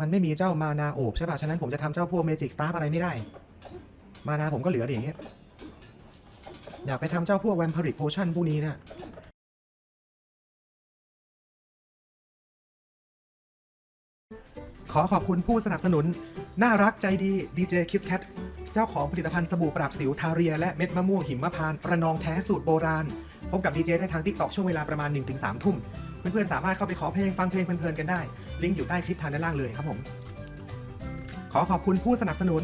มันไม่มีเจ้ามานาโอบใช่ป่ะ ฉะนั้นผมจะทำเจ้าพวกเมจิกสตาร์อะไรไม่ได้ มานาผมก็เหลืออย่างเงี้ย อยากไปทำเจ้าพวกแวมพาริกโพชั่นพวกนี้นะขอขอบคุณผู้สนับสนุน น่ารักใจดีดีเจคิสแคทเจ้าของผลิตภัณฑ์สบู่ปราบสิวทาเรีย และเม็ดมะม่วงหิมพานต์ประนองแท้สูตรโบราณ พบกับดีเจได้ทางทิกตอกช่วงเวลาประมาณ 1-3 ทุ่ม เพื่อนๆสามารถเข้าไปขอเพลงฟังเพลงเพลินๆกันได้ ลิงก์อยู่ใต้คลิปทางด้านล่างเลยครับผม ขอขอบคุณผู้สนับสนุน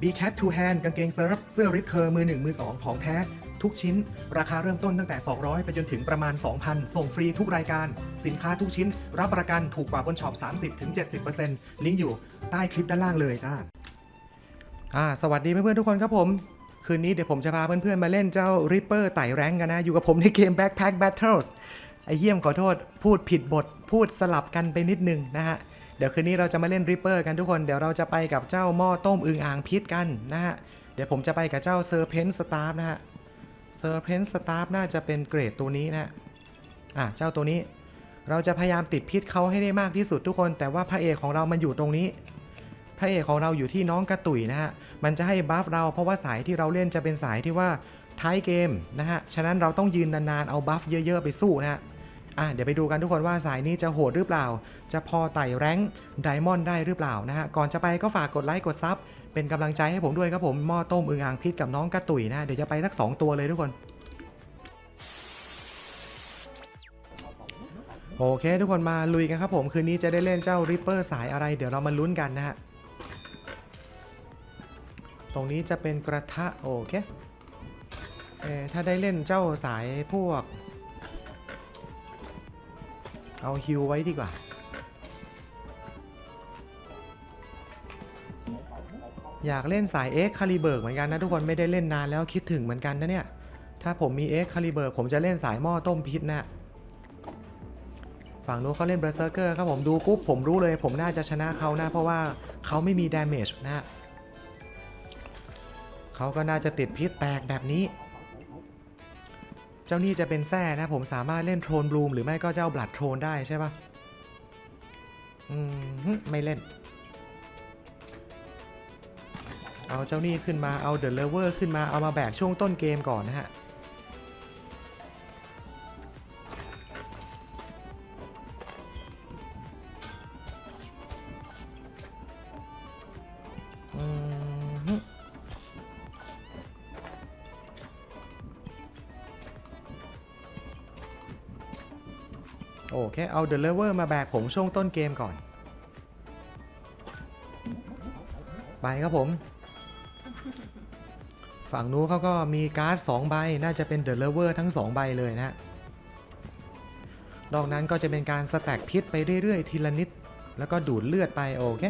b c a t Two Hand กางเกงเซิร์ฟเสื้อริปเคอร์มือ 1 มือ 2 ของแท้ ทุกชิ้น ราคาเริ่มต้นตั้งแต่ 200 ไปจนถึงประมาณ 2,000 ส่งฟรีทุกรายการ สินค้าทุกชิ้น รับประกันถูกกว่าบนช็อป 30-70%ลิงก์อยู่ใต้คลิปด้านล่างเลยจ้าอ่าสวัสดีเพื่อนๆทุกคนครับผม คืนนี้เดี๋ยวผมจะพาเพื่อนๆมาเล่นเจ้า Ripper ไต่แรงกันนะ อยู่กับผมในเกม Backpack Battles ไอ้เยี่ยมขอโทษ พูดผิดบท พูดสลับกันไปนิดนึงนะฮะ เดี๋ยวคืนนี้เราจะมาเล่น Ripper กันทุกคน เดี๋ยวเราจะไปกับเจ้าหม้อต้มอึงอ่างพิษกันนะฮะ เดี๋ยวผมจะไปกับเจ้า Serpent Staff นะฮะ Serpent Staff น่าจะเป็นเกรดตัวนี้นะฮะอะเจ้าตัวนี้ เราจะพยายามติดพิษเขาให้ได้มากที่สุดทุกคน แต่ว่าพระเอกของเรามันอยู่ตรงนี้ พระเอกของเราอยู่ที่น้องกระตุยนะฮะ มันจะให้บัฟเราเพราะว่าสายที่เราเล่นจะเป็นสายที่ว่าท้ายเกมนะฮะ ฉะนั้นเราต้องยืนนานๆ เอาบัฟเยอะๆไปสู้นะฮะ อะเดี๋ยวไปดูกันทุกคนว่าสายนี้จะโหดหรือเปล่า จะพอไต่แรงไดมอนด์ได้หรือเปล่านะฮะ ก่อนจะไปก็ฝากกดไลค์กดซับเป็นกำลังใจให้ผมด้วยครับผมหม้อต้มอึงอ่างพิษกับน้องกระตุยนะฮะเดี๋ยวจะไปสักสองตัวเลยทุกคน โอเค ทุกคนมาลุยกันครับผม คืนนี้จะได้เล่นเจ้าริปเปอร์สายอะไร เดี๋ยวเรามาลุ้นกันนะฮะ ตรงนี้จะเป็นกระทะโอเคเออถ้าได้เล่นเจ้าสายพวก เอาฮิวไว้ดีกว่า อยากเล่นสาย X คาลิเบิร์กเหมือนกันนะทุกคนไม่ได้เล่นนานแล้วคิดถึงเหมือนกันนะเนี่ย ถ้าผมมี X คาลิเบิร์กผมจะเล่นสายหม้อต้มพิษนะฝั่งนู้นเขาเล่นเบรเซอร์เกอร์ครับผมดูปุ๊บผมรู้เลยผมน่าจะชนะเขานะเพราะว่าเขาไม่มีดาเมจนะเขาก็น่าจะติดพิษแตกแบบนี้ จ้านี่จะเป็นแส้นะ ผมสามารถเล่นโทรนบลูมหรือไม่ก็เจ้าบลัดโทรนได้ใช่ปะอืมไม่เล่น เอาเจ้านี่ขึ้นมาเอาเดอะเลเวอร์ขึ้นมาเอามาแบกช่วงต้นเกมก่อนนะฮะ โอเคเอาเด e เลเวอร์มาแบกผมช่วงต้นเกมก่อน ไปครับผม ฝั่งนู้นเขาก็มีการ์ด2ใบ น่าจะเป็นเด e เลเวอร์ทั้ง 2 ใบเลยนะฮะนอกนั้นก็จะเป็นการสแต็กพิษไปเรื่อยๆ ทีละนิด แล้วก็ดูดเลือดไปโอเค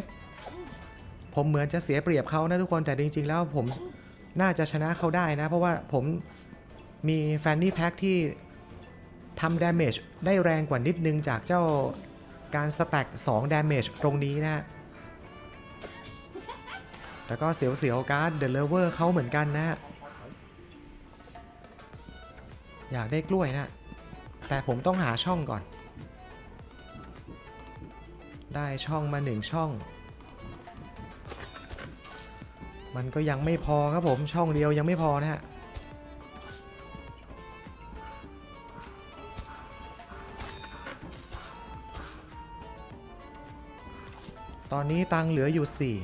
ผมเหมือนจะเสียเปรียบเขานะทุกคนแต่จริงๆ แล้วผมน่าจะชนะเขาได้นะ เพราะว่าผมมีแฟนนี่แพ็กที่ ทำดาเมจได้แรงกว่านิดนึงจากเจ้าการสแต็ก2ดาเมจตรงนี้นะฮะแล้วก็เสียวๆการ์ดเดลเวอร์เขาเหมือนกันนะฮะอยากได้กล้วยนะ แต่ผมต้องหาช่องก่อน ได้ช่องมาหนึ่งช่อง มันก็ยังไม่พอครับผมช่องเดียวยังไม่พอนะฮะ ตอนนี้ตังค์เหลืออยู่4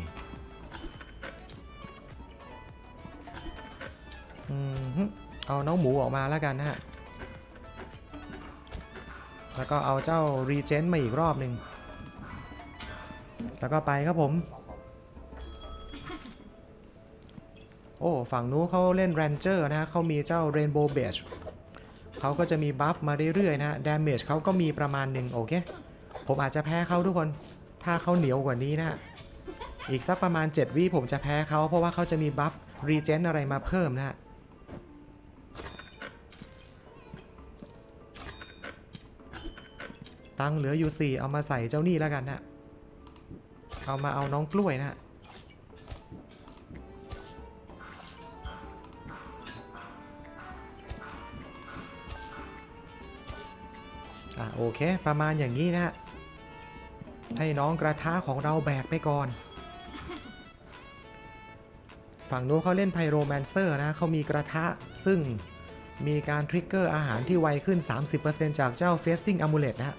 อืมฮึเอาน้องหมูออกมาแล้วกันนะฮะ แล้วก็เอาเจ้ารีเจนมาอีกรอบหนึ่ง แล้วก็ไปครับผม โอ้ ฝั่งนู้นเขาเล่น Ranger นะฮะเขามีเจ้า Rainbow Badge เขาก็จะมีบัฟมาเรื่อยๆนะฮะ Damage เขาก็มีประมาณหนึ่งโอเค ผมอาจจะแพ้เขาทุกคน ถ้าเขาเหนียวกว่านี้นะอีกสักประมาณ 7วิผมจะแพ้เขาเพราะว่าเขาจะมีบัฟ Regen อะไรมาเพิ่มนะตังเหลืออยู่ 4 เอามาใส่เจ้านี่แล้วกันนะเอามาเอาน้องกล้วยนะฮะอะโอเค ประมาณอย่างนี้นะฮะ ให้น้องกระทะของเราแบกไปก่อน ฝั่งนู้นเขาเล่นไพโรแมนเซอร์นะเขามีกระทะซึ่งมีการทริกเกอร์อาหารที่ไวขึ้น 30%จากเจ้า Fasting Amulet นะ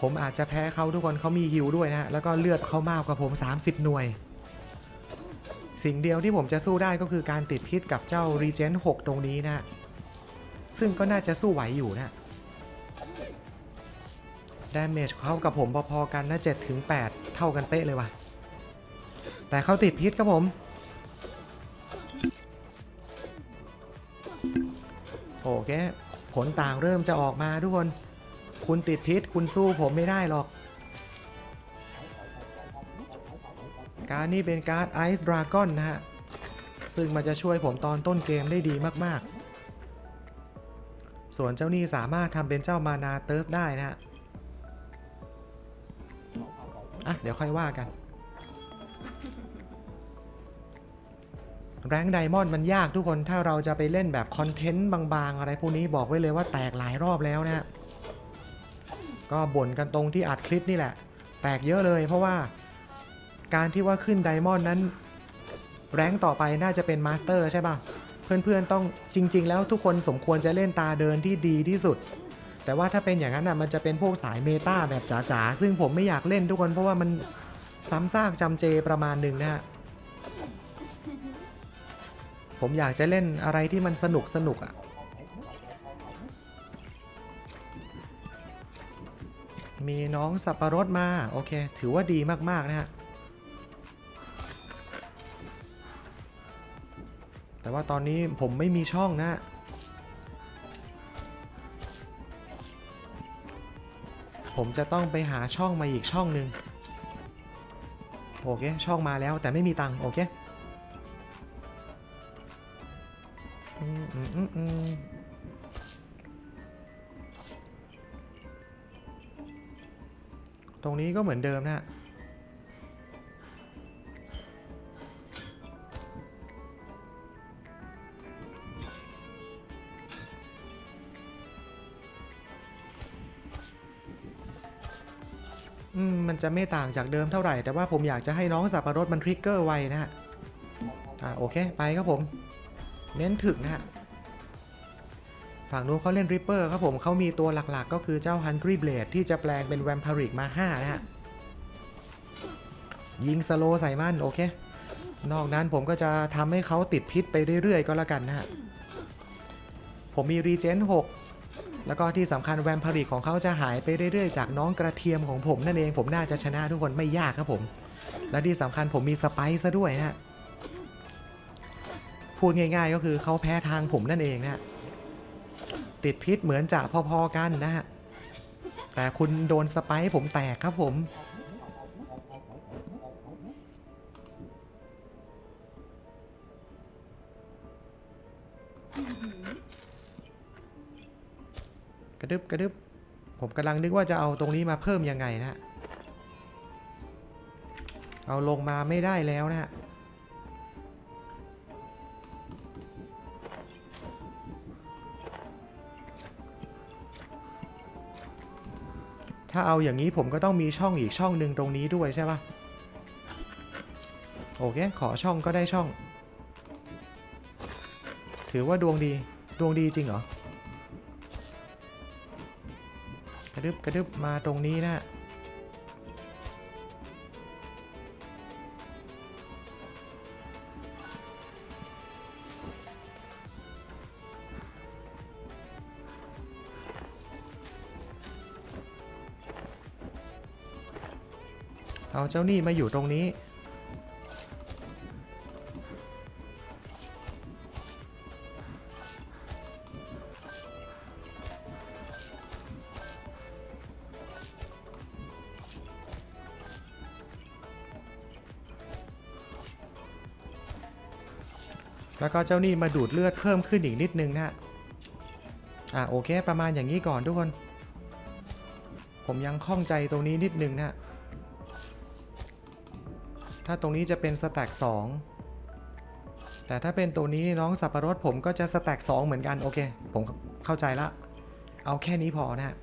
ผมอาจจะแพ้เขาทุกคนเขามีฮิลด้วยนะแล้วก็เลือดเขามากกว่าผม 30 หน่วย สิ่งเดียวที่ผมจะสู้ได้ก็คือการติดพิษกับเจ้า Regen 6ตรงนี้นะ ซึ่งก็น่าจะสู้ไหวอยู่นะ ดาเมจเข้ากับผมพอๆกันนะ7ถึง8เท่ากันเป๊ะเลยว่ะ แต่เขาติดพิษครับผม โอเค ผลต่างเริ่มจะออกมาทุกคน คุณติดพิษคุณสู้ผมไม่ได้หรอก การนี้เป็นการ์ดไอซ์ดราก้อนนะฮะ ซึ่งมันจะช่วยผมตอนต้นเกมได้ดีมากๆ ส่วนเจ้านี่สามารถทำเป็นเจ้ามานาเติร์สได้นะฮะ อะ เดี๋ยวค่อยว่ากัน แรงไดมอนด์มันยากทุกคนถ้าเราจะไปเล่นแบบคอนเทนต์บางๆ อะไรพวกนี้บอกไว้เลยว่าแตกหลายรอบแล้วนะฮะก็บ่นกันตรงที่อัดคลิปนี่แหละ แตกเยอะเลยเพราะว่าการที่ว่าขึ้นไดมอนด์นั้น แรงต่อไปน่าจะเป็นมาสเตอร์ใช่ป่ะ เพื่อนๆต้องจริง ๆ แล้วทุกคนสมควรจะเล่นตาเดินที่ดีที่สุด แต่ว่าถ้าเป็นอย่างนั้นอะมันจะเป็นพวกสายเมตาแบบจ๋าๆ ซึ่งผมไม่อยากเล่นทุกคนเพราะว่ามันซ้ำซากจำเจประมาณหนึ่งนะฮะผมอยากจะเล่นอะไรที่มันสนุกสนุกอะมีน้องสับปะรดมาโอเค ถือว่าดีมาก ๆ นะฮะ แต่ว่าตอนนี้ผมไม่มีช่องนะ ผมจะต้องไปหาช่องมาอีกช่องหนึ่งโอเค ช่องมาแล้วแต่ไม่มีตังค์โอเคตรงนี้ก็เหมือนเดิมนะ มันจะไม่ต่างจากเดิมเท่าไหร่ แต่ว่าผมอยากจะให้น้องสับปะรดมันทริกเกอร์ไวนะฮะอ่าโอเคไปครับผม เน้นถึกนะฮะฝั่งนู้นเขาเล่นริปเปอร์ครับผมเขามีตัวหลักๆ ก็คือเจ้า Hungry Blade ที่จะแปลงเป็นแวม p าริกมา 5 นะฮะ ยิงสโลใส่มันโอเค นอกนั้นผมก็จะทำให้เขาติดพิษไปเรื่อยๆ ก็แล้วกันนะฮะ ผมมีรีเจน6 แล้วก็ที่สำคัญแวมพาริกของเขาจะหายไปเรื่อยๆ จากน้องกระเทียมของผมนั่นเองผมน่าจะชนะทุกคนไม่ยากครับผม และที่สำคัญผมมีสไปซ์ซะด้วยนะฮะพูดง่ายๆก็คือเขาแพ้ทางผมนั่นเองนะฮะติดพิษเหมือนจะพอๆกันนะฮะแต่คุณโดนสไปซ์ผมแตกครับผม ระดึบกระดึบผมกำลังนึกว่าจะเอาตรงนี้มาเพิ่มยังไงนะฮะเอาลงมาไม่ได้แล้วนะฮะถ้าเอาอย่างนี้ผมก็ต้องมีช่องอีกช่องหนึ่งตรงนี้ด้วยใช่ปะโอเค ขอช่องก็ได้ช่อง ถือว่าดวงดี ดวงดีจริงเหรอ ระดึบกระดึบมาตรงนี้นะเอาเจ้านี่มาอยู่ตรงนี้ ก็เจ้านี่มาดูดเลือดเพิ่มขึ้นอีกนิดนึงนะฮะอะโอเค ประมาณอย่างนี้ก่อนทุกคน ผมยังข้องใจตรงนี้นิดนึงนะฮะถ้าตรงนี้จะเป็นสแต็ก2แต่ถ้าเป็นตัวนี้น้องสับปะรดผมก็จะสแต็ก2เหมือนกันโอเค ผมเข้าใจละ เอาแค่นี้พอนะฮะ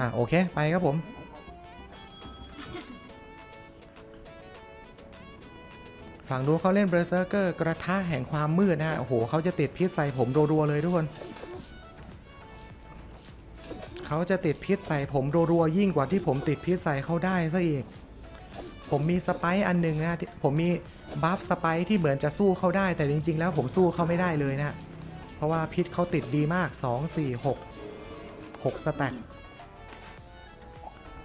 อะโอเค ไปครับผม ฝั่งนู้นเขาเล่นเบรเซอร์เกอร์กระทะแห่งความมืดนะฮะโอ้โหเขาจะติดพิษใส่ผมรัวๆเลยทุกคนเขาจะติดพิษใส่ผมรัวๆยิ่งกว่าที่ผมติดพิษใส่เขาได้ซะอีก ผมมีสไปซ์อันหนึ่งนะผมมีบัฟสไปซ์ที่เหมือนจะสู้เขาได้ แต่จริงๆ แล้วผมสู้เขาไม่ได้เลยนะเพราะว่าพิษเขาติดดีมาก 2 4 6 6สแต็ก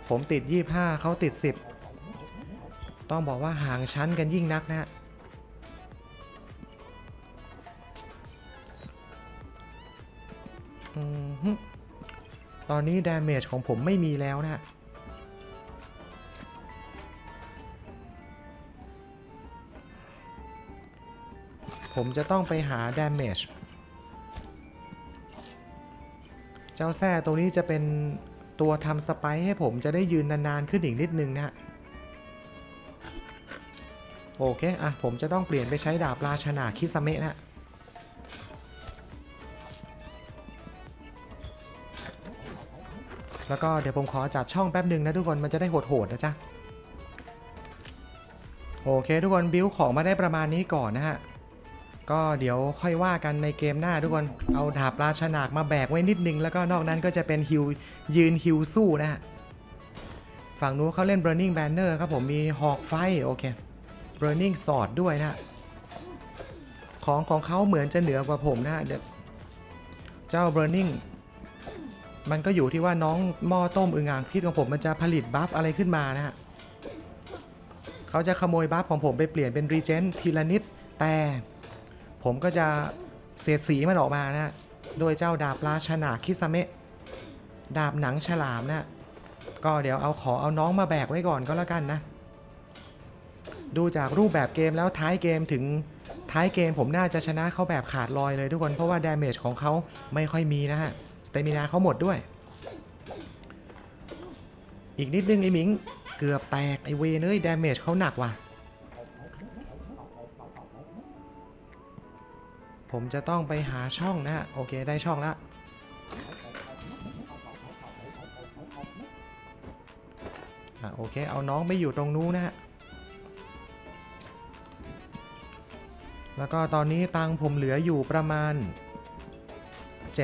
ผมติด 25เขาติด 10 ต้องบอกว่าห่างชั้นกันยิ่งนักนะฮะตอนนี้ดาเมจของผมไม่มีแล้วนะฮะผมจะต้องไปหา damage เจ้าแซ่ตัวนี้จะเป็น ตัวทำสไปซ์ให้ผมจะได้ยืนนานๆขึ้นอีกนิดนึงนะฮะโอเค อะ ผมจะต้องเปลี่ยนไปใช้ดาบราชนาคิสเมะนะฮะแล้วก็เดี๋ยวผมขอจัดช่องแป๊บหนึ่งนะทุกคนมันจะได้โหดๆนะจ๊ะ โอเค ทุกคนบิวของมาได้ประมาณนี้ก่อนนะฮะ ก็เดี๋ยวค่อยว่ากันในเกมหน้าทุกคน เอาดาบราชนากมาแบกไว้นิดนึง แล้วก็นอกนั้นก็จะเป็นฮิวยืนฮิวสู้นะฮะ ฝั่งนู้นเขาเล่น Burning Banner ครับผมมีหอกไฟ โอเค Burning Sword ด้วยนะ ของของเขาเหมือนจะเหนือกว่าผมนะฮะเดี๋ยวเจ้า Burning มันก็อยู่ที่ว่าน้องหม้อต้มอึงอ่างพิษของผมมันจะผลิตบัฟอะไรขึ้นมานะฮะ เขาจะขโมยบัฟของผมไปเปลี่ยนเป็นรีเจนทีละนิดแต่ ผมก็จะเสียดสีมันออกมานะ โดยเจ้าดาบราชนาคิสเมะดาบหนังฉลามนะก็เดี๋ยวเอาขอเอาน้องมาแบกไว้ก่อนก็แล้วกันนะ ดูจากรูปแบบเกมแล้วท้ายเกมถึงท้ายเกมผมน่าจะชนะเขาแบบขาดลอยเลยทุกคน เพราะว่าดาเมจของเขาไม่ค่อยมีนะฮะ สเตมินาเขาหมดด้วย อีกนิดนึงไอ้หมิง เกือบแตกไอเวเนยดาเมจเขาหนักว่ะ ผมจะต้องไปหาช่องนะฮะโอเคได้ช่องล้วอะโอเคเอาน้องไปอยู่ตรงนู้นนะฮะแล้วก็ตอนนี้ตังค์ผมเหลืออยู่ประมาณ 7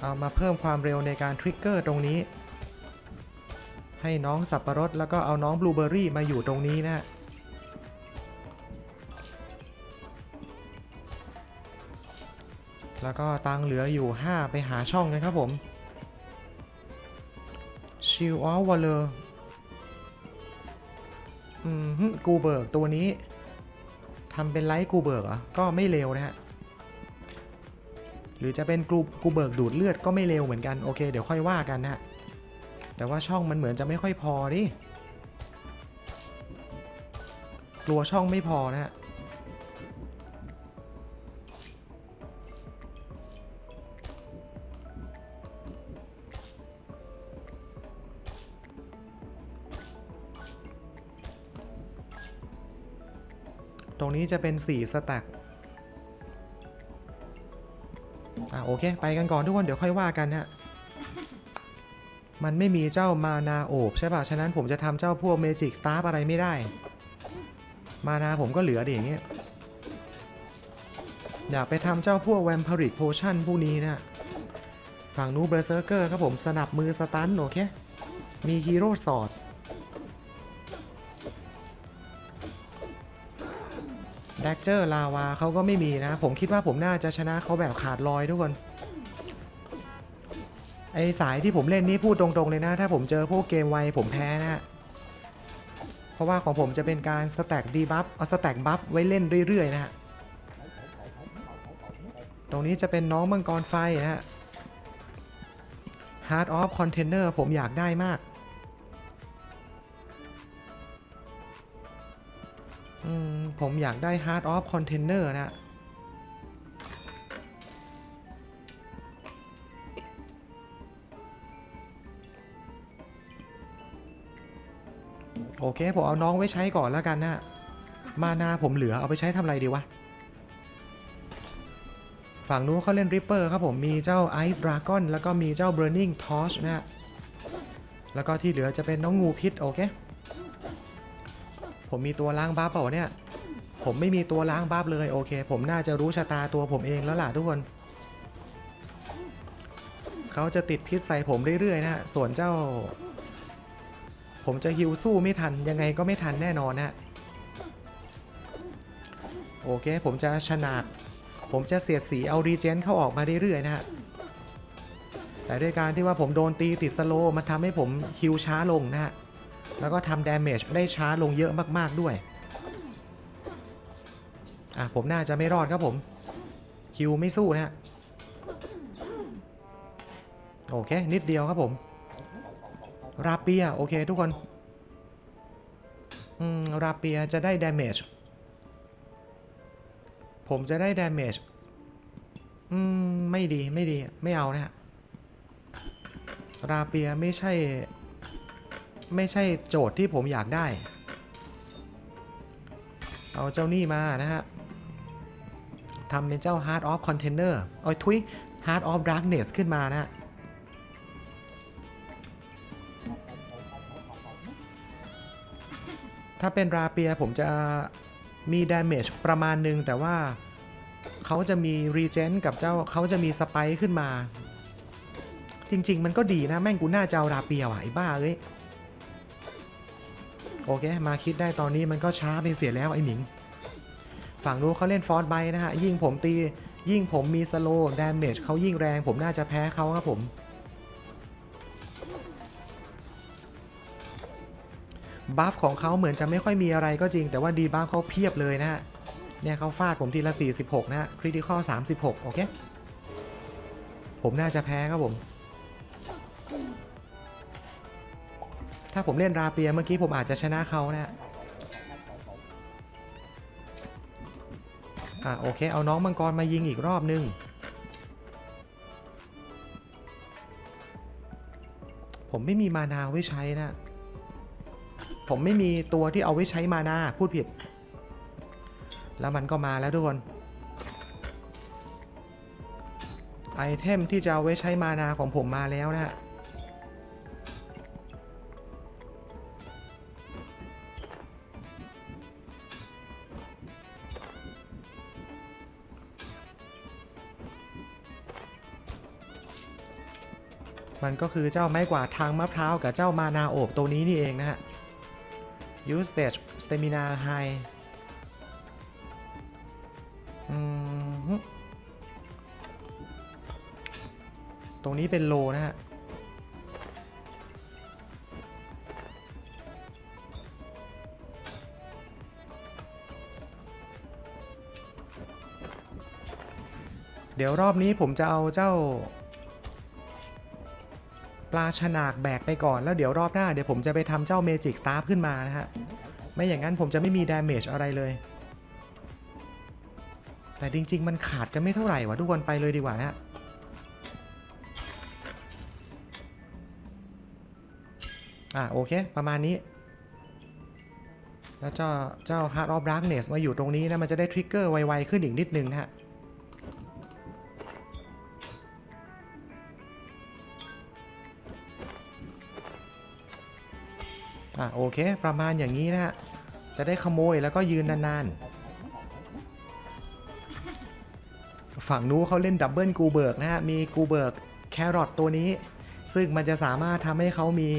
เอามาเพิ่มความเร็วในการทริกเกอร์ตรงนี้ ให้น้องสับปะรดแล้วก็เอาน้องบลูเบอร์รี่มาอยู่ตรงนี้นะฮะ แล้วก็ตังเหลืออยู่ 5 ไปหาช่องนะครับผมชิลออวอลเลอร์อืมฮึกูเบิร์กตัวนี้ทำเป็นไลท์กูเบิร์กเหรอก็ไม่เร็วนะฮะ หรือจะเป็นกูกูเบิร์กดูดเลือดก็ไม่เร็วเหมือนกัน โอเค เดี๋ยวค่อยว่ากันนะฮะ แต่ว่าช่องมันเหมือนจะไม่ค่อยพอดิกลัวช่องไม่พอนะฮะ จะเป็น4สแต็กอะโอเค ไปกันก่อนทุกคนเดี๋ยวค่อยว่ากันฮะมันไม่มีเจ้ามานาโอบใช่ป่ะ ฉะนั้นผมจะทำเจ้าพวกเมจิกสตาร์อะไรไม่ได้ มานาผมก็เหลือดิอย่างเงี้ย อยากไปทำเจ้าพวกแวมพาริกโพชั่นพวกนี้นะฝั่งนู้เบรเซอร์เกอร์ครับผมสนับมือสตันโอเค มีฮีโร่สอด ดกเจอร์ลาวาเขาก็ไม่มีนะ ผมคิดว่าผมน่าจะชนะเขาแบบขาดลอยทุกคน ไอสายที่ผมเล่นนี่พูดตรงๆเลยนะ ถ้าผมเจอพวกเกมไวผมแพ้นะเพราะว่าของผมจะเป็นการสแต็กดีบัฟเอาสแต็กบัฟไว้เล่นเรื่อยๆนะฮะตรงนี้จะเป็นน้องมังกรไฟนะฮะ Heart of Container ผมอยากได้มาก อยากได้ Heart of Container นะโอเค ผมเอาน้องไว้ใช้ก่อนแล้วกันนะ มานาผมเหลือเอาไปใช้ทำอะไรดีวะ ฝั่งนู้นเขาเล่นริปเปอร์ครับผม มีเจ้าไอซ์ดราก้อนแล้วก็มีเจ้า Burning Torch นะฮะแล้วก็ที่เหลือจะเป็นน้องงูพิษ โอเค ผมมีตัวล้างบัฟเปล่าเนี่ย ผมไม่มีตัวล้างบัฟเลยโอเค ผมน่าจะรู้ชะตาตัวผมเองแล้วล่ะทุกคนเขาจะติดพิษใส่ผมเรื่อยๆนะส่วนเจ้า ผมจะฮิวสู้ไม่ทันยังไงก็ไม่ทันแน่นอนนะโอเค ผมจะชนะผมจะเสียดสีเอารีเจนเข้าออกมาเรื่อยๆนะฮะแต่ด้วยการที่ว่าผมโดนตีติดสโลมันทำให้ผมฮิวช้าลงนะฮะแล้วก็ทำดาเมจได้ช้าลงเยอะมากๆด้วย อะผมน่าจะไม่รอดครับผมฮิวไม่สู้นะฮะ โอเค นิดเดียวครับผม ราเปีย โอเคทุกคน อืม ราเปียจะได้ดาเมจ ผมจะได้ดาเมจ อืม ไม่ดีไม่ดีไม่เอานะฮะ ราเปียไม่ใช่ ไม่ใช่โจทย์ที่ผมอยากได้เอาเจ้านี่มานะฮะ ทำเป็นเจ้า Heart of Container เอาทุย Heart of Darkness ขึ้นมานะถ้าเป็นราเปียผมจะมีดาเมจประมาณหนึ่งแต่ว่าเขาจะมีรีเจนกับเจ้าเขาจะมีสไปค์ขึ้นมา จริง ๆ มันก็ดีนะ แม่งกูน่าจะเอาราเปียว่ะไอ้บ้าเอ้ย โอเค มาคิดได้ตอนนี้มันก็ช้าไปเสียแล้วไอ้หมิง ฝั่งนู้นเขาเล่นฟอร์ดไบนะฮะ ยิ่งผมตี ยิ่งผมมีสโลดาเมจเขายิ่งแรง ผมน่าจะแพ้เขาครับผม บัฟของเขาเหมือนจะไม่ค่อยมีอะไรก็จริง แต่ว่าดีบัฟเขาเพียบเลยนะฮะ เนี่ยเขาฟาดผมทีละ 46 นะฮะ คริติคอล36 โอเค ผมน่าจะแพ้ครับผม ถ้าผมเล่นราเปียเมื่อกี้ผมอาจจะชนะเขานะฮะ อะโอเค เอาน้องมังกรมายิงอีกรอบนึง ผมไม่มีมานาไว้ใช้นะ ผมไม่มีตัวที่เอาไว้ใช้มานาพูดผิด แล้วมันก็มาแล้วทุกคน ไอเทมที่จะเอาไว้ใช้มานาของผมมาแล้วนะ มันก็คือเจ้าไม้กวาดทางมะพร้าวกับเจ้ามานาโอบตัวนี้นี่เองนะฮะ usage stamina high อืมฮึตรงนี้เป็นโลนะฮะ เดี๋ยวรอบนี้ผมจะเอาเจ้า ลาฉนากแบกไปก่อนแล้วเดี๋ยวรอบหน้าเดี๋ยวผมจะไปทำเจ้าเมจิกสตาร์ขึ้นมานะฮะ ไม่อย่างนั้นผมจะไม่มีดาเมจอะไรเลย แต่จริง ๆ มันขาดกันไม่เท่าไหร่วะทุกคนไปเลยดีกว่านะฮะอะโอเค ประมาณนี้ แล้วเจ้าเจ้า Heart of Darkness มาอยู่ตรงนี้นะมันจะได้ทริกเกอร์ไวๆขึ้นอีกนิดนึงนะฮะ อะโอเค ประมาณอย่างนี้นะฮะ จะได้ขโมยแล้วก็ยืนนานๆ ฝั่งนู้นเขาเล่นดับเบิลกูเบิร์กนะฮะ มีกูเบิร์กแครอทตัวนี้ ซึ่งมันจะสามารถทำให้เขามี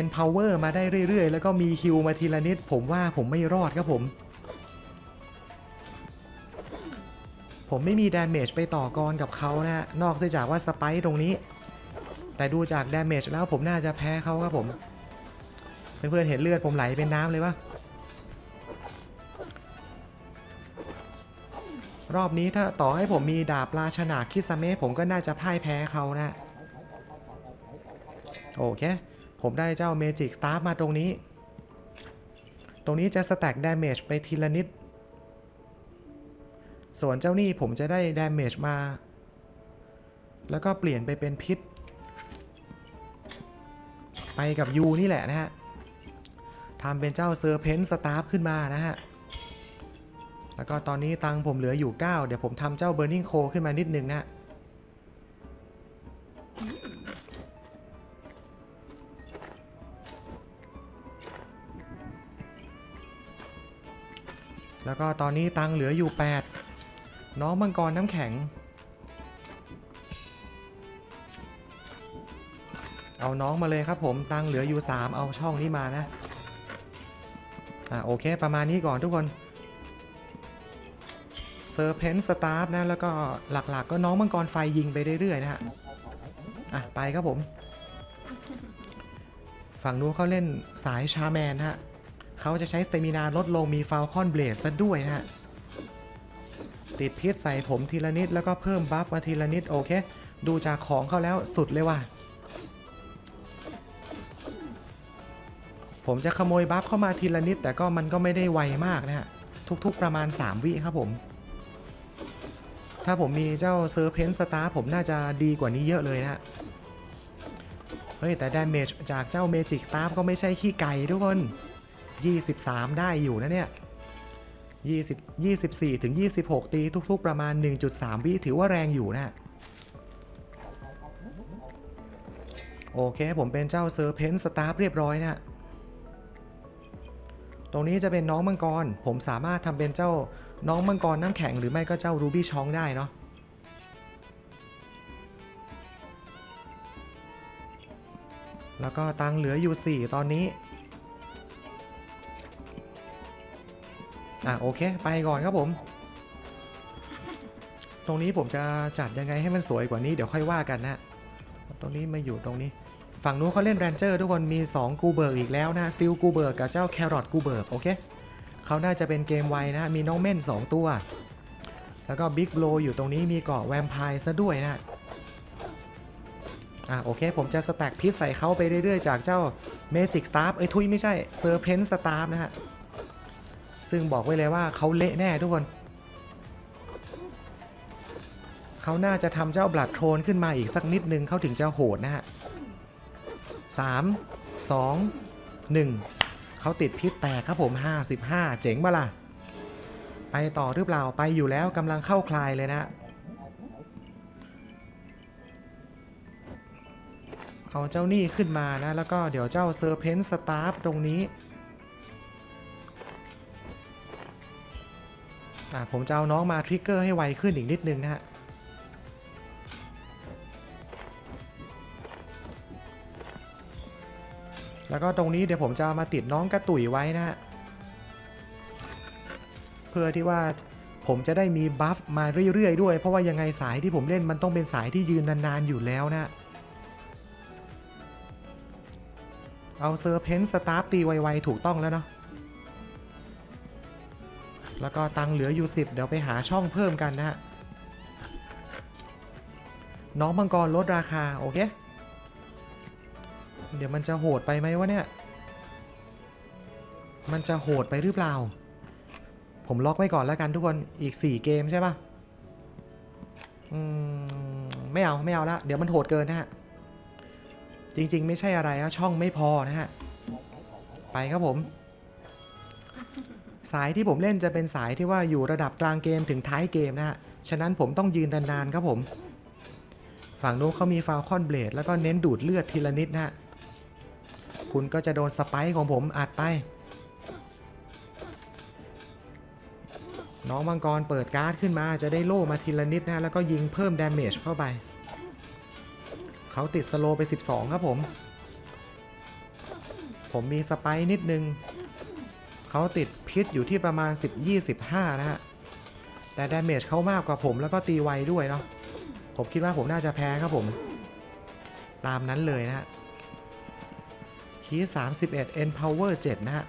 Empower มาได้เรื่อยๆ แล้วก็มีฮิวมาทีละนิด ผมว่าผมไม่รอดครับผม ผมไม่มีดาเมจไปต่อกรกับเขานะฮะ นอกจากว่าสไปร์ตรงนี้ แต่ดูจากดาเมจแล้วผมน่าจะแพ้เขาครับผม เพื่อนๆเห็นเลือดผมไหลเป็นน้ำเลยปะรอบนี้ถ้าต่อให้ผมมีดาบราชนาคิสเมะผมก็น่าจะพ่ายแพ้เขานะ โอเค ผมได้เจ้าเมจิกสตาร์มาตรงนี้ ตรงนี้จะสแต็กดาเมจไปทีละนิด ส่วนเจ้านี่ผมจะได้ดาเมจมา แล้วก็เปลี่ยนไปเป็นพิษ ไปกับยูนี่แหละนะฮะ ทำเป็นเจ้าเซอร์เพนต์สตาร์ฟขึ้นมานะฮะ แล้วก็ตอนนี้ตังค์ผมเหลืออยู่ 9 เดี๋ยวผมทำเจ้า Burning Coal ขึ้นมานิดนึงนะแล้วก็ตอนนี้ตังค์เหลืออยู่ 8 น้องมังกรน้ำแข็ง เอาน้องมาเลยครับผมตังค์เหลืออยู่ 3 เอาช่องนี้มานะ อะโอเคประมาณนี้ก่อนทุกคนเซอร์เพนสตาร์นะแล้วก็หลักๆ ก็น้องมังกรไฟยิงไปเรื่อยๆนะฮะอะไปครับผม ฝั่งนู้นเขาเล่นสายชาแมนฮะเขาจะใช้สเตมินาลดลงมีฟาลคอนเบลดซะด้วยนะฮะติดพิษใส่ผมทีละนิดแล้วก็เพิ่มบัฟมาทีละนิดโอเค ดูจากของเขาแล้วสุดเลยว่ะ ผมจะขโมยบัฟเข้ามาทีละนิด แต่ก็มันก็ไม่ได้ไวมากนะฮะ ทุกๆประมาณ 3 วิครับผม ถ้าผมมีเจ้าเซอร์เพนสตาร์ผมน่าจะดีกว่านี้เยอะเลยนะเฮ้ย แต่ดาเมจจากเจ้าเมจิกสตาร์ก็ไม่ใช่ขี้ไก่ทุกคน 23 ได้อยู่นะเนี่ย20 24ถึง26 ตีทุกๆประมาณ 1.3 วิถือว่าแรงอยู่นะฮะโอเค ผมเป็นเจ้าเซอร์เพนสตาร์เรียบร้อยนะ ตรงนี้จะเป็นน้องมังกร ผมสามารถทำเป็นเจ้าน้องมังกรน้ำแข็งหรือไม่ก็เจ้ารูบี้ช้องได้เนาะแล้วก็ตังค์เหลืออยู่ 4 ตอนนี้ อะโอเค ไปก่อนครับผม ตรงนี้ผมจะจัดยังไงให้มันสวยกว่านี้เดี๋ยวค่อยว่ากันนะ ตรงนี้มาอยู่ตรงนี้ ฝั่งนู้นเขาเล่นแรนเจอร์ทุกคนมี 2 กูเบิร์กอีกแล้วนะสติลกูเบิร์กกับเจ้าแครอทกูเบิร์กโอเคเขาน่าจะเป็นเกมไวนะมีน้องเม่น 2 ตัว แล้วก็บิ๊กโบลอยู่ตรงนี้มีเกาะแวมไพร์ซะด้วยนะอะโอเค ผมจะสแต็กพิษใส่เขาไปเรื่อยๆ จากเจ้าเมจิกสตาร์เอ้ยทุยไม่ใช่เซอร์เพนสตาร์นะฮะ ซึ่งบอกไว้เลยว่าเขาเละแน่ทุกคนเขาน่าจะทำเจ้าบลัดโทรนขึ้นมาอีกสักนิดนึงเขาถึงจะโหดนะฮะ 3 2 1 เขาติดพิษแตกครับผม 55 เจ๋งมาล่ะ ไปต่อหรือเปล่าไปอยู่แล้วกำลังเข้าคลายเลยนะ เอาเจ้านี่ขึ้นมานะ แล้วก็เดี๋ยวเจ้าเซอร์เพนสตาร์ตรงนี้อะผมจะเอาน้องมาทริกเกอร์ให้ไวขึ้นอีกนิดนึงนะฮะ แล้วก็ตรงนี้เดี๋ยวผมจะามาติดน้องกระตุ๋ยไว้นะเพื่อที่ว่าผมจะได้มีบัฟมาเรื่อยๆด้วย เพราะว่ายังไงสายที่ผมเล่นมันต้องเป็นสายที่ยืนนานๆอยู่แล้วนะ เอาเซอร์เพนสตาร์ตีไวๆถูกต้องแล้วเนาะแล้วก็ตังค์เหลืออยู่ 10 เดี๋ยวไปหาช่องเพิ่มกันนะฮะน้องมังกรลดราคา โอเค เดี๋ยวมันจะโหดไปไหมวะเนี่ย มันจะโหดไปหรือเปล่า ผมล็อกไว้ก่อนแล้วกันทุกคน อีก 4 เกมใช่ปะอืม ไม่เอาไม่เอาละ เดี๋ยวมันโหดเกินนะฮะ จริง ๆ ไม่ใช่อะไรอะช่องไม่พอนะฮะ ไปครับผม สายที่ผมเล่นจะเป็นสายที่ว่าอยู่ระดับกลางเกมถึงท้ายเกมนะฮะ ฉะนั้นผมต้องยืนนานๆครับผม ฝั่งโน้นเขามีฟาลคอนเบลดแล้วก็เน้นดูดเลือดทีละนิดนะฮะ คุณก็จะโดนสไปของผมอัดไป น้องมังกรเปิดการ์ดขึ้นมาจะได้โล่มาทีละนิดนะแล้วก็ยิงเพิ่มดาเมจเข้าไป เขาติดสโลไป 12 ครับผม ผมมีสไปนิดนึง เขาติดพิษอยู่ที่ประมาณ 10-25 นะฮะ แต่ดาเมจเขามากกว่าผมแล้วก็ตีไวด้วยเนาะผมคิดว่าผมน่าจะแพ้ครับผม ตามนั้นเลยนะฮะ คี31 Empower 7นะฮะ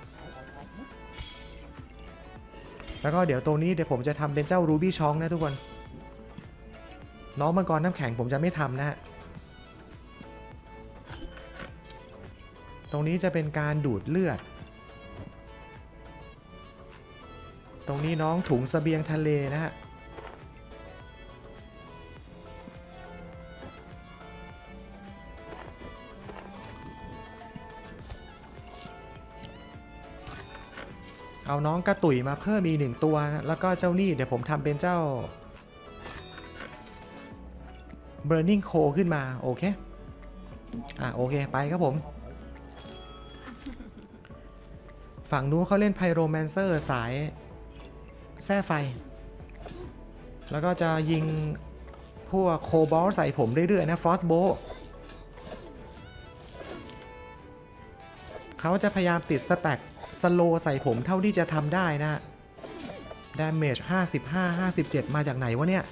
แล้วก็เดี๋ยวตรงนี้เดี๋ยวผมจะทำเป็นเจ้า Ruby ช้องนะทุกคน น้องมังกรน้ำแข็งผมจะไม่ทำนะฮะ ตรงนี้จะเป็นการดูดเลือด ตรงนี้น้องถุงสเสบียงทะเลนะฮะ เอาน้องกระตุยมาเพิ่มอีกหนึ่งตัวนะแล้วก็เจ้านี่เดี๋ยวผมทำเป็นเจ้า Burning c o ขึ้นมา โอเค อะโอเค ไปครับผม ฝั่งนู้นเขาเล่นไพโรแมนเซอร์สายแส้ไฟ แล้วก็จะยิงพวกโคบอลใส่ผมเรื่อย ๆ นะฟรอสโบเขาจะพยายามติดสแต็ก สโลใส่ผมเท่าที่จะทำได้นะดาเมจ55 57 มาจากไหนวะเนี่ย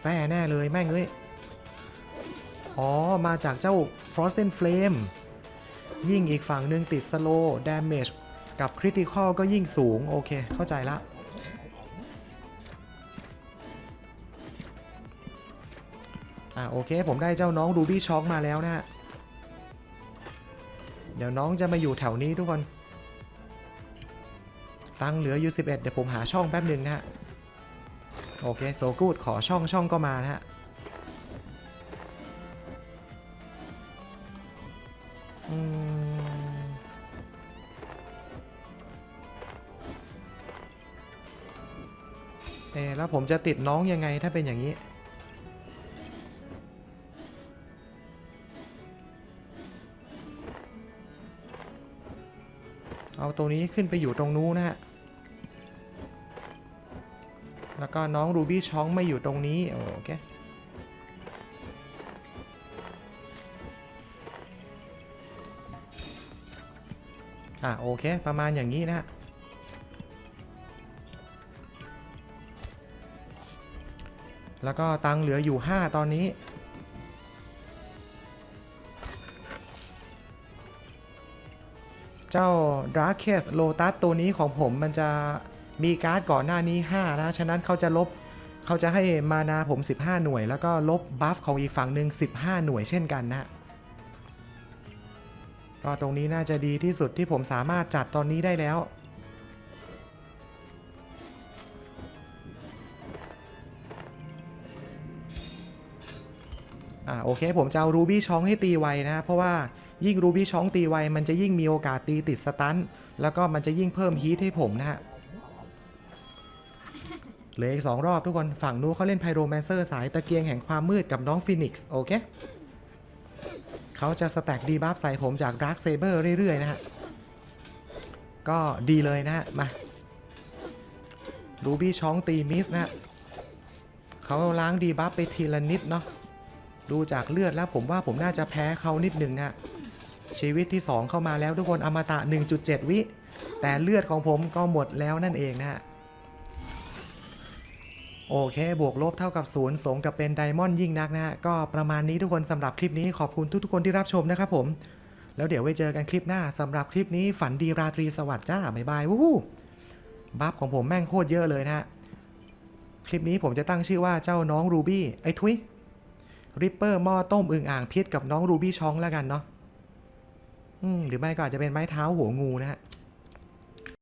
แซ่แน่เลยแม่งเอ้ย อ๋อ มาจากเจ้า Frozen Flame ยิ่งอีกฝั่งหนึ่งติดสโล Damage กับ Critical ก็ยิ่งสูง โอเค เข้าใจละอะโอเค ผมได้เจ้าน้อง Ruby Shock มาแล้วนะฮะเดี๋ยวน้องจะมาอยู่แถวนี้ทุกคน ตังเหลืออยู่11 เดี๋ยวผมหาช่องแป๊บหนึ่งนะฮะ โอเคโซกูดขอช่องช่องก็มานะฮะ อืม เอะแล้วผมจะติดน้องยังไงถ้าเป็นอย่างนี้เอาตัวนี้ขึ้นไปอยู่ตรงนู้นนะฮะ ก็น้องรูบี้ช้องไม่อยู่ตรงนี้ โอเคอะโอเค ประมาณอย่างนี้นะฮะแล้วก็ตังค์เหลืออยู่ 5 ตอนนี้ เจ้า d r a k e s Lotus ตัวนี้ของผมมันจะ มีการ์ดก่อนหน้านี้ 5 นะ ฉะนั้นเขาจะลบเขาจะให้มานาผม 15 หน่วย แล้วก็ลบบัฟของอีกฝั่งหนึ่ง15 หน่วยเช่นกันนะก็ตรงนี้น่าจะดีที่สุดที่ผมสามารถจัดตอนนี้ได้แล้วอ่าโอเค ผมจะเอารูบี้ช้องให้ตีไวนะ เพราะว่ายิ่งรูบี้ช้องตีไว มันจะยิ่งมีโอกาสตีติดสตันแล้วก็มันจะยิ่งเพิ่มฮีทให้ผมนะฮะ เหลืออีกสองรอบทุกคนฝั่งนู้นเขาเล่นไพโรแมนเซอร์สายตะเกียงแห่งความมืดกับน้องฟินิกซ์โอเคเขาจะสแต็กดีบัฟใส่ผมจากดาร์คเซเบอร์เรื่อยๆนะฮะ ก็ดีเลยนะฮะ มารูบี้ช้องตีมิสนะฮะเขาล้างดีบัฟไปทีละนิดเนาะดูจากเลือดแล้วผมว่าผมน่าจะแพ้เขานิดหนึ่งนะชีวิตที่ 2 เข้ามาแล้วทุกคนอมตะ 1.7 วิ แต่เลือดของผมก็หมดแล้วนั่นเองนะฮะ โอเค บวกลบเท่ากับศูนย์สงกับเป็นไดมอนด์ยิ่งนักนะ ก็ประมาณนี้ทุกคนสำหรับคลิปนี้ขอบคุณทุกๆคนที่รับชมนะครับผม แล้วเดี๋ยวไว้เจอกันคลิปหน้าสำหรับคลิปนี้ฝันดีราตรีสวัสดิ์จ้า บ๊ายบาย วู้บัฟของผมแม่งโคตรเยอะเลยนะฮะคลิปนี้ผมจะตั้งชื่อว่าเจ้าน้องรูบี้ไอ้ทุยริปเปอร์หม้อต้มอึ่งอ่างพิษกับน้องรูบี้ช้องแล้วกันเนาะอืมหรือไม่ก็อาจจะเป็นไม้เท้าหัวงูนะฮะ